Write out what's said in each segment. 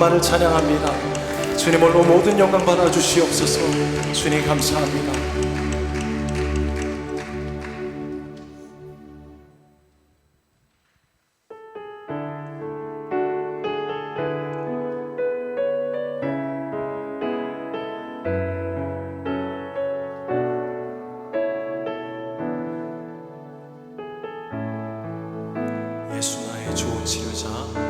하나님 한 분만을 찬양합니다. 주님 홀로 모든 영광 받아 주시옵소서. 주님 감사합니다. 예수 나의 좋은 치료자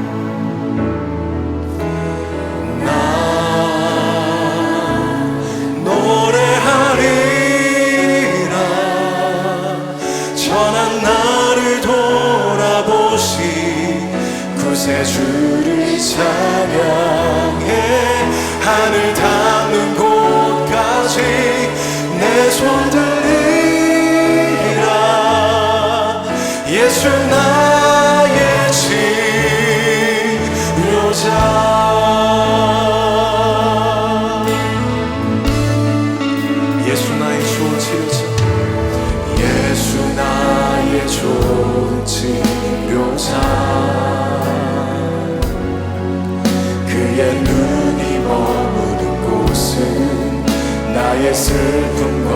구세주를 찬양해. 하늘 닿는 곳까지 내 손 들리라. 예수 나 나의 슬픔과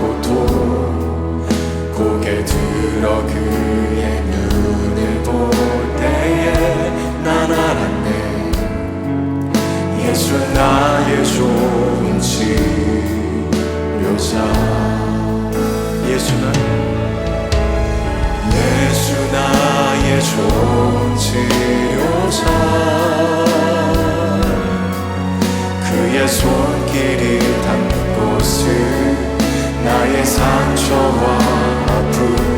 고통 고개 들어 그의 눈을 볼 때에 난 알았네. 예수 나의 좋은 치료자. 예수 나 예수 나의 좋은 치료자. 그의 손길이 담 것을 나의 상처와 아픔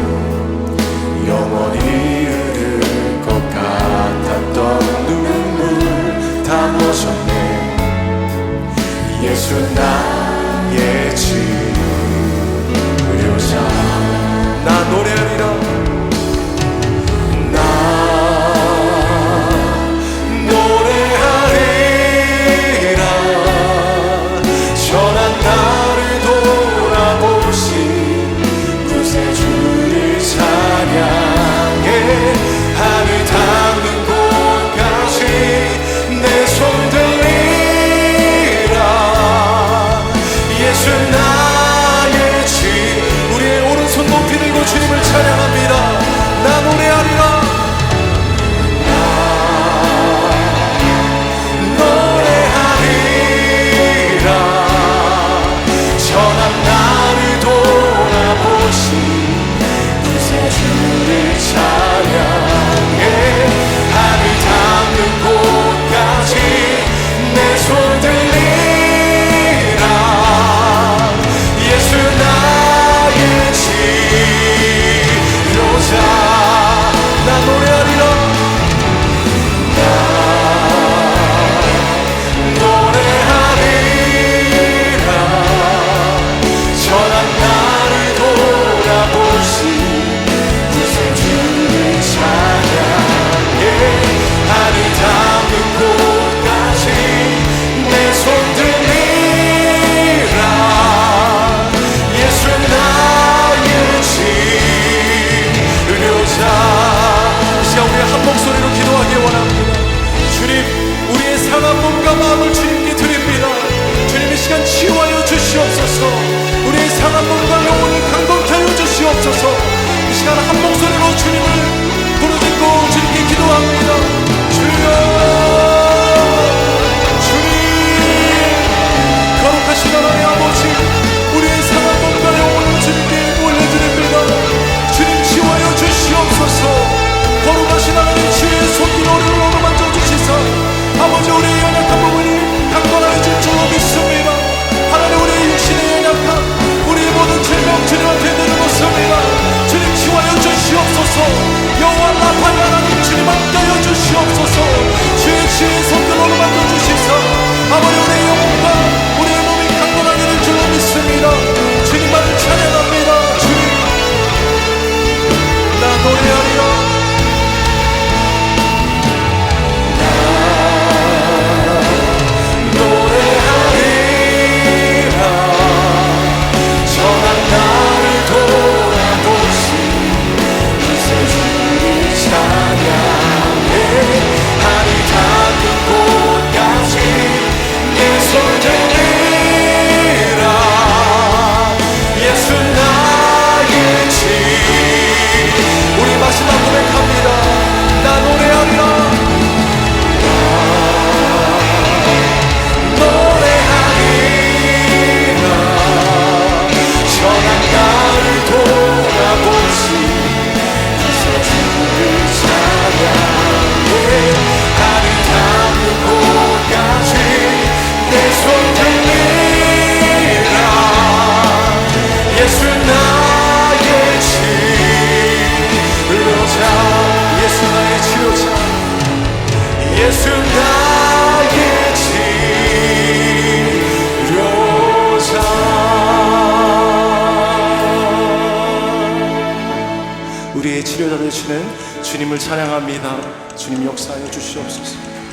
konuşacaksınız.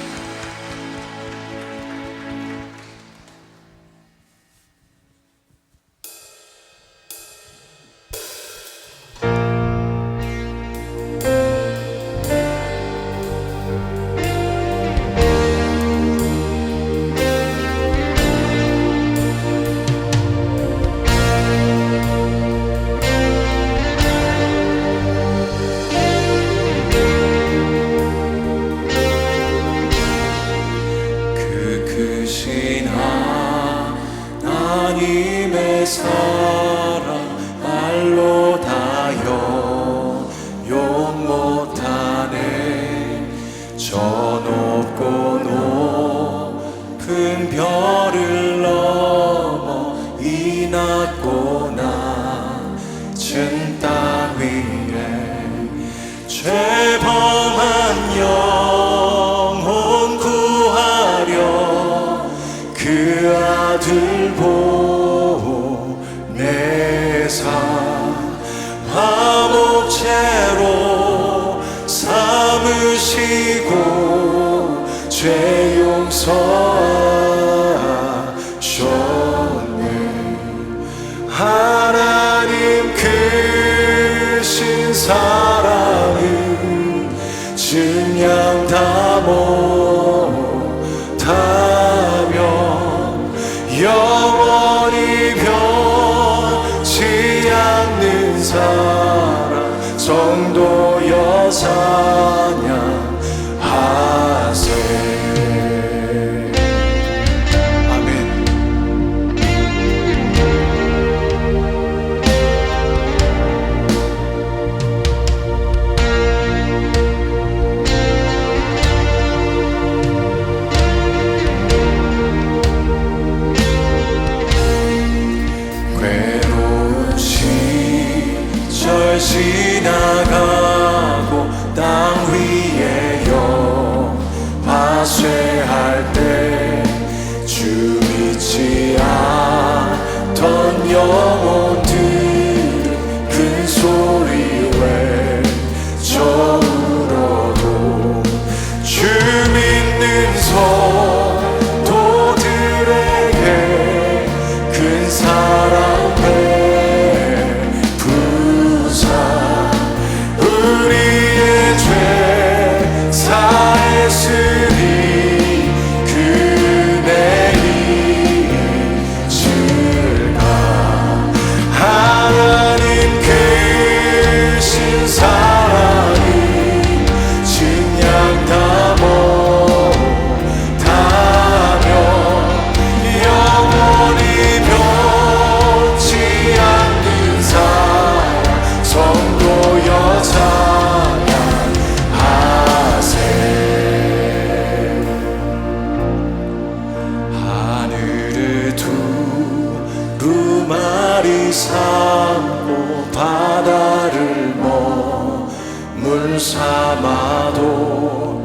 날이 삼고 바다를 머물 삼아도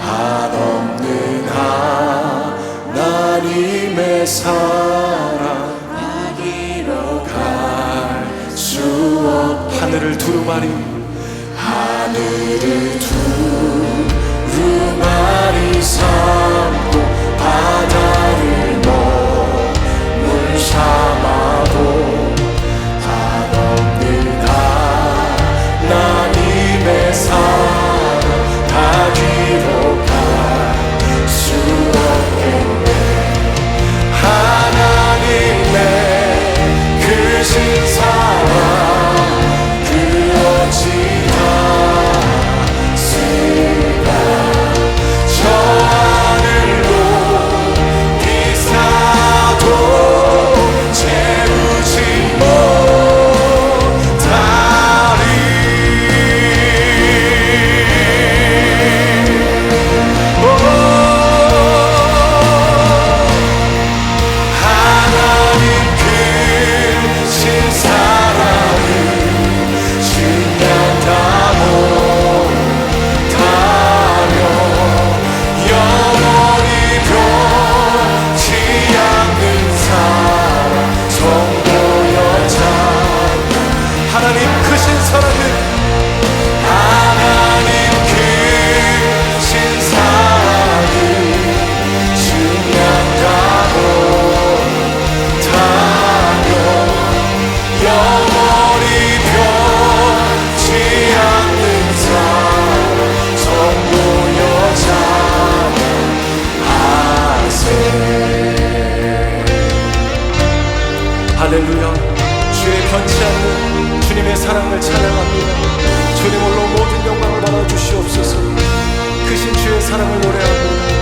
한없는 하나님의 사랑 아기로 갈수 없 하늘을 두루마리 하늘을 두루마리 삼고 할렐루야. 주의 변치 않는 주님의 사랑을 찬양합니다. 주님으로 모든 영광을 받아주시옵소서. 크신 주의 사랑을 노래합니다.